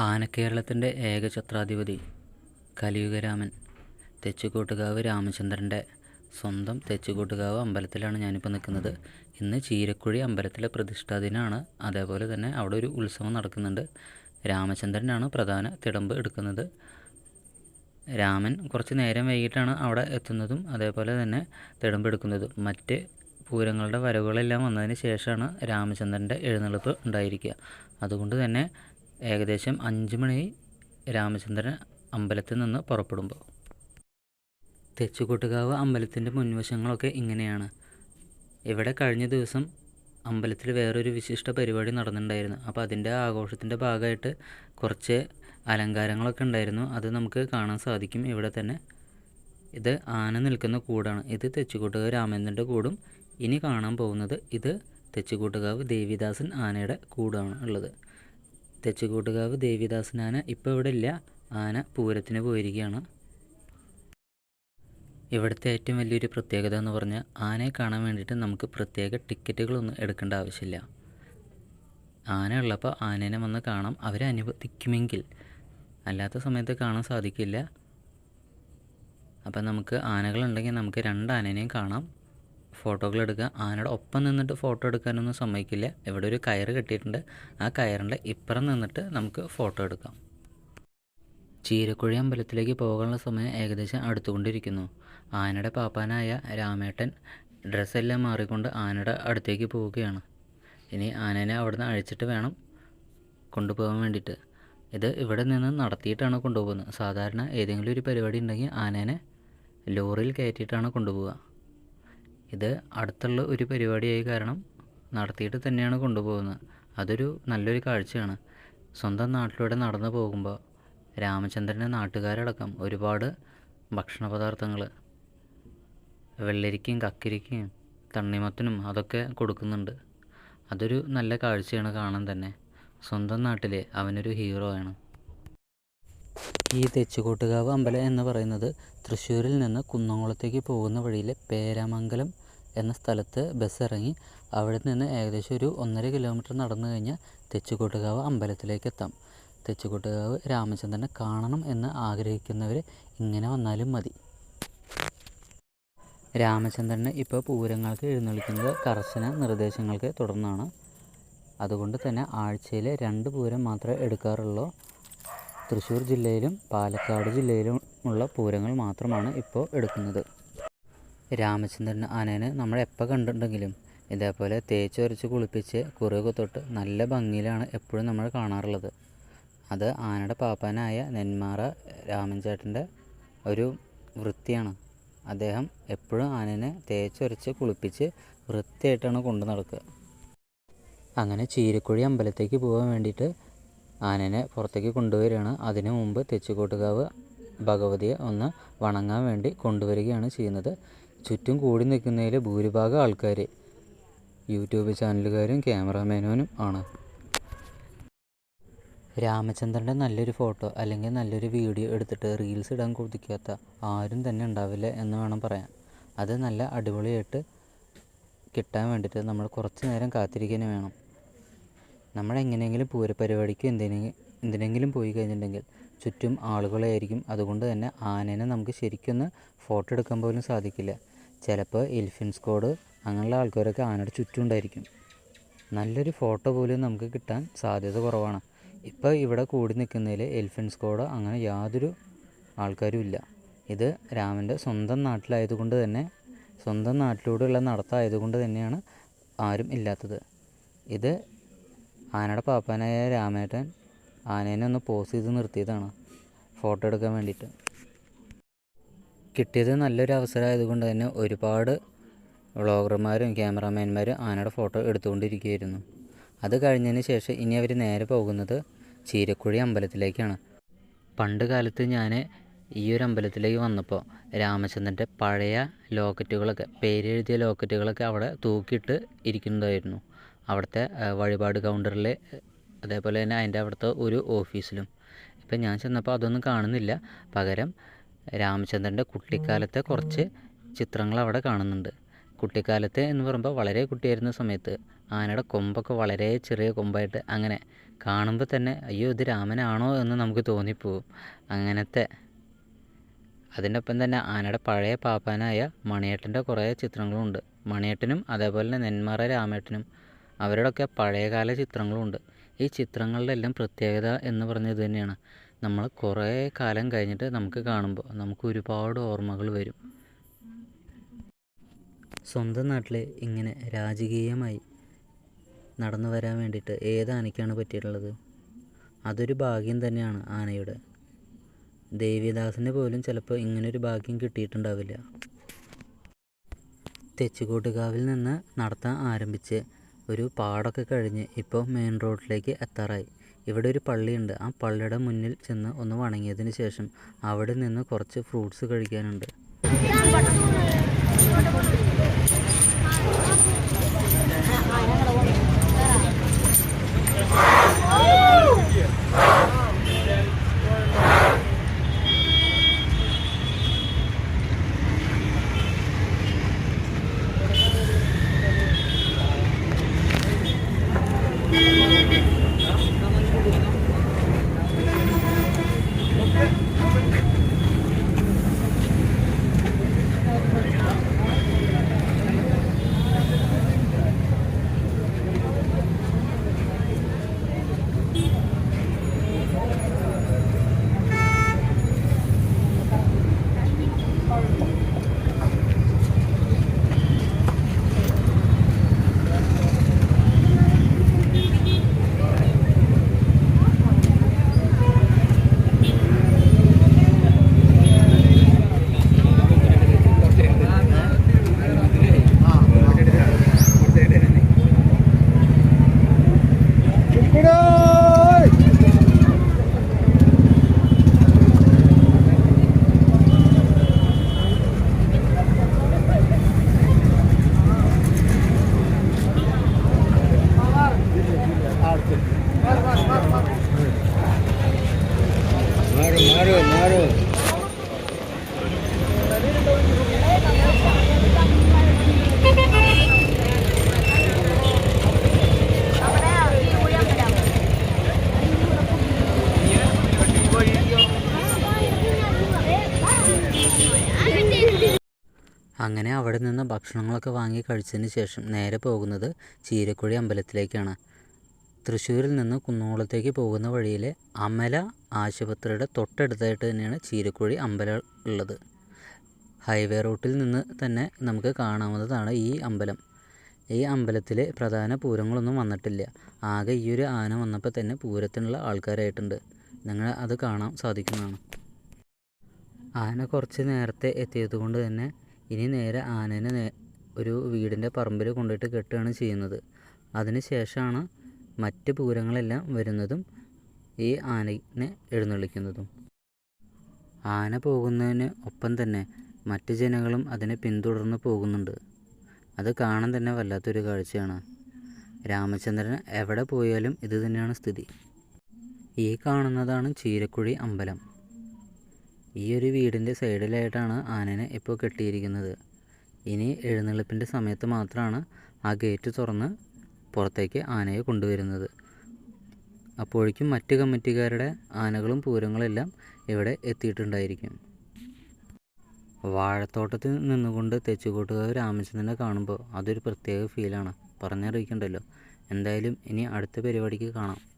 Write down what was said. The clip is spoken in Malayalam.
ആനക്കേരളത്തിന്റെ ഏക ഛത്രാധിപതി കലിയുഗരാമൻ തെച്ചുകൂട്ടുകാവ് രാമചന്ദ്രന്റെ സ്വന്തം തെച്ചുകൂട്ടുകാവ് അമ്പലത്തിലാണ് ഞാനിപ്പോൾ നിൽക്കുന്നത് ഇന്ന് ചീരക്കുഴി അമ്പലത്തിലെ പ്രതിഷ്ഠാ ദിനമാണ് അതേപോലെ തന്നെ അവിടെ ഒരു ഉത്സവം നടക്കുന്നുണ്ട്. രാമചന്ദ്രനാണ് പ്രധാന തിടമ്പ് എടുക്കുന്നത്. രാമൻ കുറച്ച് നേരം വൈകിട്ടാണ് അവിടെ എത്തുന്നതും അതേപോലെ തന്നെ തിടമ്പ് തിടമ്പെടുക്കുന്നതും മറ്റ് പൂരങ്ങളുടെ വരവുകളെല്ലാം വന്നതിന് ശേഷമാണ് രാമചന്ദ്രന്റെ എഴുന്നള്ളിപ്പ് ഉണ്ടായിരിക്കുക. അതുകൊണ്ട് തന്നെ ഏകദേശം അഞ്ച് മണി രാമചന്ദ്രൻ അമ്പലത്തിൽ നിന്ന് പുറപ്പെടുമ്പോൾ. തെച്ചുകൂട്ടുകാവ് അമ്പലത്തിന്റെ മുൻവശങ്ങളൊക്കെ ഇങ്ങനെയാണ്. ഇവിടെ കഴിഞ്ഞ ദിവസം അമ്പലത്തിൽ വേറൊരു വിശിഷ്ട പരിപാടി നടന്നിട്ടുണ്ടായിരുന്നു. അപ്പോൾ അതിന്റെ ആഘോഷത്തിന്റെ ഭാഗമായിട്ട് കുറച്ച് അലങ്കാരങ്ങളൊക്കെ ഉണ്ടായിരുന്നു. അത് നമുക്ക് കാണാൻ സാധിക്കും. ഇവിടെ തന്നെ ഇത് ആന നിൽക്കുന്ന കൂടാണ്. ഇത് തെച്ചുകൂട്ടുകാവ് രാമേന്ദ്രന്റെ കൂടും. ഇനി കാണാൻ പോകുന്നത് ഇത് തെച്ചുകൂട്ടുകാവ് ദേവിദാസൻ ആനയുടെ കൂടാണ് ഉള്ളത്. തെച്ചുകൂട്ടുകാവ് ദേവിദാസൻ ആന ഇപ്പോൾ ഇവിടെ ഇല്ല ആന പൂരത്തിന് പോയിരിക്കുകയാണ്. ഇവിടുത്തെ ഏറ്റവും വലിയൊരു പ്രത്യേകത എന്ന് പറഞ്ഞാൽ ആനയെ കാണാൻ വേണ്ടിയിട്ട് നമുക്ക് പ്രത്യേക ടിക്കറ്റുകളൊന്നും എടുക്കേണ്ട ആവശ്യമില്ല. ആന ഉള്ളപ്പോൾ ആനേനെ വന്ന് കാണാം. അവരെ അനുവദിക്കുമെങ്കിൽ. അല്ലാത്ത സമയത്ത് കാണാൻ സാധിക്കില്ല. അപ്പം നമുക്ക് ആനകളുണ്ടെങ്കിൽ നമുക്ക് രണ്ട് ആനേനെയും കാണാം. ഫോട്ടോകൾ എടുക്കുക ആനയുടെ ഒപ്പം നിന്നിട്ട് ഫോട്ടോ എടുക്കാനൊന്നും സമ്മതിക്കില്ല. ഇവിടെ ഒരു കയറ് കെട്ടിയിട്ടുണ്ട്. ആ കയറിന്റെ ഇപ്പുറം നിന്നിട്ട് നമുക്ക് ഫോട്ടോ എടുക്കാം. ചീരക്കുഴി അമ്പലത്തിലേക്ക് പോകാനുള്ള സമയം ഏകദേശം അടുത്തുകൊണ്ടിരിക്കുന്നു. ആനയുടെ പാപ്പാനായ രാമേട്ടൻ ഡ്രസ്സെല്ലാം മാറിക്കൊണ്ട് ആനയുടെ അടുത്തേക്ക് പോവുകയാണ്. ഇനി ആനേനെ അവിടുന്ന് അഴിച്ചിട്ട് വേണം കൊണ്ടുപോകാൻ വേണ്ടിയിട്ട്. ഇത് ഇവിടെ നിന്ന് നടത്തിയിട്ടാണ് കൊണ്ടുപോകുന്നത്. സാധാരണ ഏതെങ്കിലും ഒരു പരിപാടി ഉണ്ടെങ്കിൽ ആനേനെ ലോറിയിൽ കയറ്റിയിട്ടാണ് കൊണ്ടുപോവുക. ഇത് അടുത്തുള്ള ഒരു പരിപാടിയായി കാരണം നടത്തിയിട്ട് തന്നെയാണ് കൊണ്ടുപോകുന്നത്. അതൊരു നല്ലൊരു കാഴ്ചയാണ്. സ്വന്തം നാട്ടിലൂടെ നടന്നു പോകുമ്പോൾ രാമചന്ദ്രന്റെ നാട്ടുകാരടക്കം ഒരുപാട് ഭക്ഷണ പദാർത്ഥങ്ങൾ വെള്ളരിക്കയും കക്കരിക്കയും തണ്ണിമത്തനും അതൊക്കെ കൊടുക്കുന്നുണ്ട്. അതൊരു നല്ല കാഴ്ചയാണ് കാണാൻ തന്നെ. സ്വന്തം നാട്ടിലെ അവനൊരു ഹീറോ ആണ്. ഈ തെച്ചുകോട്ടുകാവ് അമ്പലം എന്ന് പറയുന്നത് തൃശ്ശൂരിൽ നിന്ന് കുന്നംകുളത്തേക്ക് പോകുന്ന വഴിയിലെ പേരാമംഗലം എന്ന സ്ഥലത്ത് ബസ് ഇറങ്ങി അവിടെ നിന്ന് ഏകദേശം ഒരു ഒന്നര കിലോമീറ്റർ നടന്നു കഴിഞ്ഞാൽ തെച്ചുകോട്ടുകാവ് അമ്പലത്തിലേക്ക് എത്താം തെച്ചുകോട്ടുകാവ് രാമചന്ദ്രനെ കാണണം എന്ന് ആഗ്രഹിക്കുന്നവർ ഇങ്ങനെ വന്നാലും മതി. രാമചന്ദ്രനെ ഇപ്പോൾ പൂരങ്ങൾക്ക് എഴുന്നള്ളിക്കുന്നത് കർശന നിർദ്ദേശങ്ങൾക്ക് തുടർന്നാണ്. അതുകൊണ്ട് തന്നെ ആഴ്ചയിൽ രണ്ട് പൂരം മാത്രമേ എടുക്കാറുള്ളൂ. തൃശ്ശൂർ ജില്ലയിലും പാലക്കാട് ജില്ലയിലും ഉള്ള പൂരങ്ങൾ മാത്രമാണ് ഇപ്പോൾ എടുക്കുന്നത്. രാമചന്ദ്രൻ ആനേനെ നമ്മൾ എപ്പോൾ കണ്ടിട്ടുണ്ടെങ്കിലും ഇതേപോലെ തേച്ചൊരച്ച് കുളിപ്പിച്ച് കുറുകെ തൊട്ട് നല്ല ഭംഗിയിലാണ് എപ്പോഴും നമ്മൾ കാണാറുള്ളത്. അത് ആനയുടെ പാപ്പാനായ നെന്മാറ രാമൻചേട്ടന്റെ ഒരു വൃത്തിയാണ്. അദ്ദേഹം എപ്പോഴും ആനേനെ തേച്ചൊരച്ച് കുളിപ്പിച്ച് വൃത്തിയായിട്ടാണ് കൊണ്ടു നടക്കുക. അങ്ങനെ ചീരക്കുഴി അമ്പലത്തേക്ക് പോകാൻ വേണ്ടിയിട്ട് ആനനെ പുറത്തേക്ക് കൊണ്ടുവരികയാണ്. അതിനു മുമ്പ് തെച്ചിക്കോട്ടുകാവ് ഭഗവതിയെ ഒന്ന് വണങ്ങാൻ വേണ്ടി കൊണ്ടുവരികയാണ് ചെയ്യുന്നത്. ചുറ്റും കൂടി നിൽക്കുന്നതിൽ ഭൂരിഭാഗം ആൾക്കാർ യൂട്യൂബ് ചാനലുകാരും ക്യാമറാമാനും ആണ്. രാമചന്ദ്രന്റെ നല്ലൊരു ഫോട്ടോ അല്ലെങ്കിൽ നല്ലൊരു വീഡിയോ എടുത്തിട്ട് റീൽസ് ഇടാൻ കൊതിക്കാത്ത ആരും തന്നെ ഉണ്ടാവില്ല എന്ന് വേണം പറയാൻ. അത് നല്ല അടിപൊളിയായിട്ട് കിട്ടാൻ വേണ്ടിയിട്ട് നമ്മൾ കുറച്ച് നേരം കാത്തിരിക്കാൻ വേണം. നമ്മൾ എങ്ങനെയെങ്കിലും പൂരപരിപാടിക്ക് എന്തിനെങ്കിലും എന്തിനെങ്കിലും പോയി കഴിഞ്ഞിട്ടുണ്ടെങ്കിൽ ചുറ്റും ആളുകളായിരിക്കും. അതുകൊണ്ട് തന്നെ ആനേനെ നമുക്ക് ശരിക്കൊന്ന് ഫോട്ടോ എടുക്കാൻ പോലും സാധിക്കില്ല. ചിലപ്പോൾ എലിഫന്റ് സ്കോഡ് അങ്ങനെയുള്ള ആൾക്കാരൊക്കെ ആനയുടെ ചുറ്റും ഉണ്ടായിരിക്കും. നല്ലൊരു ഫോട്ടോ പോലും നമുക്ക് കിട്ടാൻ സാധ്യത കുറവാണ്. ഇപ്പോൾ ഇവിടെ കൂടി നിൽക്കുന്നതിൽ എൽഫിൻ സ്കോഡ് അങ്ങനെ യാതൊരു ആൾക്കാരും ഇല്ല. ഇത് രാമന്റെ സ്വന്തം നാട്ടിലായതുകൊണ്ട് തന്നെ സ്വന്തം നാട്ടിലൂടെയുള്ള നടത്തായതുകൊണ്ട് തന്നെയാണ് ആരും ഇല്ലാത്തത്. ഇത് ആനയുടെ പാപ്പാനായ രാമേട്ടൻ ആനേനെ ഒന്ന് പോസ് ചെയ്ത് നിർത്തിയതാണ് ഫോട്ടോ എടുക്കാൻ വേണ്ടിയിട്ട്. കിട്ടിയത് നല്ലൊരു അവസരമായതുകൊണ്ട് തന്നെ ഒരുപാട് വ്ളോഗർമാരും ക്യാമറാമാൻമാരും ആനയുടെ ഫോട്ടോ എടുത്തുകൊണ്ടിരിക്കുകയായിരുന്നു. അത് കഴിഞ്ഞതിന് ശേഷം ഇനി അവർ നേരെ പോകുന്നത് ചീരക്കുഴി അമ്പലത്തിലേക്കാണ്. പണ്ട് കാലത്ത് ഞാൻ ഈ ഒരു അമ്പലത്തിലേക്ക് വന്നപ്പോൾ രാമചന്ദ്രന്റെ പഴയ ലോക്കറ്റുകളൊക്കെ പേരെഴുതിയ ലോക്കറ്റുകളൊക്കെ അവിടെ തൂക്കിയിട്ട് ഇരിക്കുന്നതായിരുന്നു. അവിടുത്തെ വഴിപാട് കൗണ്ടറിൽ അതേപോലെ തന്നെ അതിന്റെ അവിടുത്തെ ഒരു ഓഫീസിലും. ഇപ്പം ഞാൻ ചെന്നപ്പോൾ അതൊന്നും കാണുന്നില്ല. പകരം രാമചന്ദ്രന്റെ കുട്ടിക്കാലത്തെ കുറച്ച് ചിത്രങ്ങൾ അവിടെ കാണുന്നുണ്ട്. കുട്ടിക്കാലത്തെ എന്ന് പറയുമ്പോൾ വളരെ കുട്ടിയായിരുന്ന സമയത്ത് ആനയുടെ കൊമ്പൊക്കെ വളരെ ചെറിയ കൊമ്പായിട്ട് അങ്ങനെ കാണുമ്പോൾ തന്നെ അയ്യോ ഇത് രാമനാണോ എന്ന് നമുക്ക് തോന്നിപ്പോവും. അങ്ങനത്തെ അതിന്റെ ഒപ്പം തന്നെ ആനയുടെ പഴയ പാപ്പാനായ മണിയേട്ടന്റെ കുറേ ചിത്രങ്ങളുമുണ്ട് മണിയേട്ടനും അതേപോലെ തന്നെ നെന്മാറ രാമേട്ടനും അവരുടെയൊക്കെ പഴയകാല ചിത്രങ്ങളുമുണ്ട് ഈ ചിത്രങ്ങളുടെ എല്ലാം പ്രത്യേകത എന്ന് പറഞ്ഞത് തന്നെയാണ്. നമ്മൾ കുറേ കാലം കഴിഞ്ഞിട്ട് നമുക്ക് കാണുമ്പോൾ നമുക്ക് ഒരുപാട് ഓർമ്മകൾ വരും. സ്വന്തം നാട്ടിൽ ഇങ്ങനെ രാജകീയമായി നടന്നു വരാൻ വേണ്ടിയിട്ട് ഏത് ആനയ്ക്കാണ് പറ്റിയിട്ടുള്ളത്? അതൊരു ഭാഗ്യം തന്നെയാണ് ആനയുടെ. ദേവിദാസിന് പോലും ചിലപ്പോൾ ഇങ്ങനൊരു ഭാഗ്യം കിട്ടിയിട്ടുണ്ടാവില്ല. തെച്ചുകൂട്ടുകാവിൽ നിന്ന് നടത്താൻ ആരംഭിച്ച് ഒരു പാടൊക്കെ കഴിഞ്ഞ് ഇപ്പോൾ മെയിൻ റോഡിലേക്ക് എത്താറായി. ഇവിടെ ഒരു പള്ളിയുണ്ട്. ആ പള്ളിയുടെ മുന്നിൽ ചെന്ന് ഒന്ന് വണങ്ങിയതിന് ശേഷം അവിടെ നിന്ന് കുറച്ച് ഫ്രൂട്ട്സ് കഴിക്കാനുണ്ട്. അങ്ങനെ അവിടെ നിന്ന് ഭക്ഷണങ്ങളൊക്കെ വാങ്ങി കഴിച്ചതിന് ശേഷം നേരെ പോകുന്നത് ചീരക്കുഴി അമ്പലത്തിലേക്കാണ്. തൃശ്ശൂരിൽ നിന്ന് കുന്നംകുളത്തേക്ക് പോകുന്ന വഴിയിൽ അമല ആശുപത്രിയുടെ തൊട്ടടുത്തായിട്ട് തന്നെയാണ് ചീരക്കുഴി അമ്പലം ഉള്ളത്. ഹൈവേ റൂട്ടിൽ നിന്ന് തന്നെ നമുക്ക് കാണാവുന്നതാണ് ഈ അമ്പലം. ഈ അമ്പലത്തിലെ പ്രധാന പൂരങ്ങളൊന്നും വന്നിട്ടില്ല. ആകെ ഈ ഒരു ആന വന്നപ്പോൾ തന്നെ പൂരത്തിനുള്ള ആൾക്കാരായിട്ടുണ്ട്. നിങ്ങൾ അത് കാണാൻ സാധിക്കുന്നതാണ്. ആന കുറച്ച് നേരത്തെ എത്തിയത് കൊണ്ട് തന്നെ ഇനി നേരെ ആനേനെ ഒരു വീടിന്റെ പറമ്പിൽ കൊണ്ടുപോയിട്ട് കെട്ടുകയാണ് ചെയ്യുന്നത്. അതിന് ശേഷമാണ് മറ്റ് പൂരങ്ങളെല്ലാം വരുന്നതും ഈ ആനനെ എഴുന്നള്ളിക്കുന്നതും. ആന പോകുന്നതിന് ഒപ്പം തന്നെ മറ്റ് ജനങ്ങളും അതിനെ പിന്തുടർന്ന് പോകുന്നുണ്ട്. അത് കാണാൻ തന്നെ വല്ലാത്തൊരു കാഴ്ചയാണ്. രാമചന്ദ്രൻ എവിടെ പോയാലും ഇത് തന്നെയാണ് സ്ഥിതി. ഈ കാണുന്നതാണ് ചീരക്കുഴി അമ്പലം. ഈ ഒരു വീടിന്റെ സൈഡിലായിട്ടാണ് ആനനെ ഇപ്പോൾ കെട്ടിയിരിക്കുന്നത്. ഇനി എഴുന്നള്ളിപ്പിന്റെ സമയത്ത് മാത്രമാണ് ആ ഗേറ്റ് തുറന്ന് പുറത്തേക്ക് ആനയെ കൊണ്ടുവരുന്നത്. അപ്പോഴേക്കും മറ്റ് കമ്മിറ്റിക്കാരുടെ ആനകളും പൂരങ്ങളെല്ലാം ഇവിടെ എത്തിയിട്ടുണ്ടായിരിക്കും. വാഴത്തോട്ടത്തിൽ നിന്നുകൊണ്ട് തെച്ചുകൂട്ടുകാർ രാമചന്ദ്രനെ കാണുമ്പോൾ അതൊരു പ്രത്യേക ഫീലാണ് പറഞ്ഞറിയിക്കണ്ടല്ലോ. എന്തായാലും ഇനി അടുത്ത പരിപാടിക്ക് കാണാം.